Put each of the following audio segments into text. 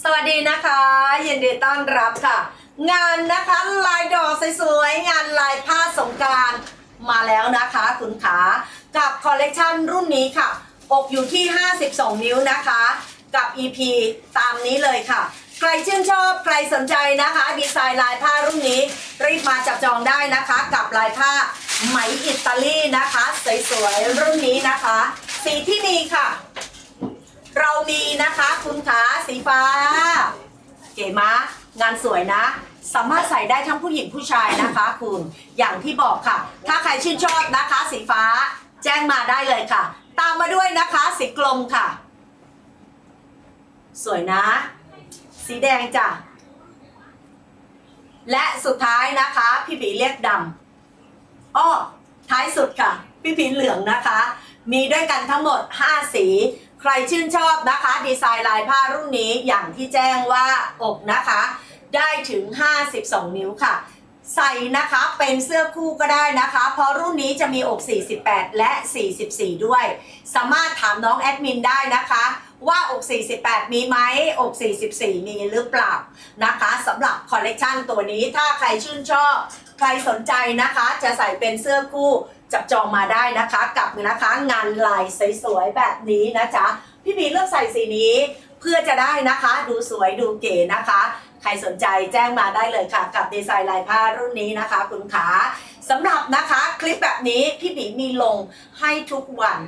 สวัสดีนะคะยินดีต้อนรับค่ะ งานนะคะลายดอกสวยๆงานลายผ้าสงการมาแล้วนะคะคุณขากับคอลเลกชันรุ่นนี้ค่ะ อกอยู่ที่ 52 นิ้วนะคะ กับ EP ตามนี้เลยค่ะ ใครชื่นชอบใครสนใจนะคะดีไซน์ลายผ้ารุ่นนี้ รีบมาจับจองได้นะคะ กับลายผ้าไหมอิตาลีนะคะ สวยๆรุ่นนี้นะคะ สีที่มีค่ะ นะคะ คุณขาสีฟ้า เก๋มะงานสวยนะ สามารถใส่ได้ทั้งผู้หญิงผู้ชายนะคะคุณอย่างที่บอกค่ะ ถ้าใครชื่นชอบนะคะ สีฟ้าแจ้งมาได้เลยค่ะ ตามมาด้วยนะคะสีกลมค่ะ สวยนะ สีแดงจ้ะและสุดท้ายนะคะ พี่ผีเรียกดำอ้อท้ายสุดค่ะ พี่ผีเหลืองนะคะ มีด้วยกันทั้งหมด 5 สี ใครชื่นชอบนะคะ ดีไซน์ลายผ้ารุ่นนี้อย่างที่แจ้งว่าอกนะคะ ได้ถึง 52 นิ้วค่ะ ใส่นะคะเป็นเสื้อคู่ก็ได้นะคะ เพราะรุ่นนี้จะมีอก 48 และ 44 ด้วย สามารถถามน้องแอดมินได้นะคะว่าอก 48 มีไหมอก 44 มีหรือเปล่านะคะสำหรับคอลเลกชันตัวนี้ถ้าใครชื่นชอบ ใครสนใจนะคะ จะใส่เป็นเสื้อคู่ จับจองมาได้นะคะ กับนะคะงานลายสวยๆแบบนี้นะจ๊ะพี่บีเลือกใส่สีนี้เพื่อจะได้นะคะ ดูสวยดูเก๋นะคะ ใครสนใจแจ้งมาได้เลยค่ะ กับดีไซน์ลายผ้ารุ่นนี้นะคะ คุณขาสำหรับนะคะคลิปแบบนี้พี่บีมีลงให้ทุกวัน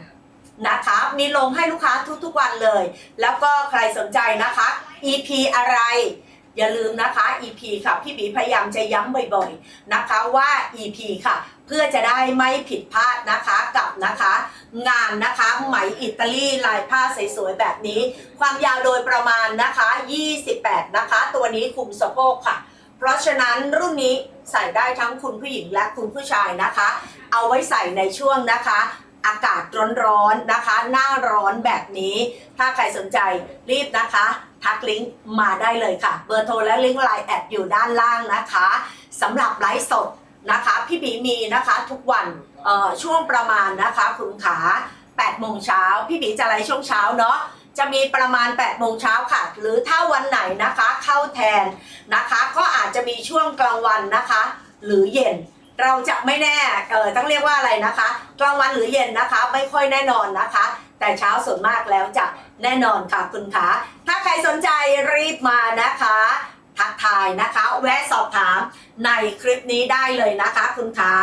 นะคะ มีลงให้ลูกค้าทุกๆวันเลย แล้วก็ใครสนใจนะคะ EP อะไร อย่าลืมนะคะ EP ค่ะ พี่บีพยายามจะย้ำบ่อยๆนะคะว่า EP ค่ะ เพื่อจะได้ไม่ผิดพลาดนะคะกับนะคะ งานนะคะไหมอิตาลีลายผ้าสวยๆแบบนี้ ความยาวโดยประมาณนะคะ 28 นะคะ ตัวนี้คุมสะโพกค่ะ เพราะฉะนั้นรุ่นนี้ใส่ได้ทั้งคุณผู้หญิงและคุณผู้ชายนะคะ เอาไว้ใส่ในช่วงนะคะ อากาศร้อนๆนะคะ หน้าร้อนแบบนี้ ถ้าใครสนใจรีบนะคะ ทักลิงก์มาได้เลยค่ะ เบอร์โทรและลิงก์ไลน์แอดอยู่ด้านล่างนะคะสำหรับไลฟ์สดนะคะพี่บีมีนะคะทุกวันช่วงประมาณนะคะคุณขา8โมงเช้าพี่บีจะไลฟ์ช่วงเช้าเนาะจะมีประมาณ8โมงเช้าค่ะ หรือถ้าวันไหนนะคะเข้าแทนนะคะ ก็อาจจะมีช่วงกลางวันนะคะ หรือเย็น เราจะไม่แน่เออต้องเรียกว่าอะไรนะคะกลางวันหรือเย็นนะคะ ไม่ค่อยแน่นอนนะคะ แต่เช้าส่วนมากแล้วจะแน่นอนค่ะคุณขาถ้าใครสนใจรีบมานะคะทักทายนะคะ แวะสอบถามในคลิปนี้ได้เลยนะคะ คุณขา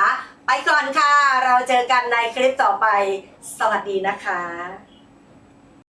ไปก่อนค่ะ เราเจอกันในคลิปต่อไป สวัสดีนะคะ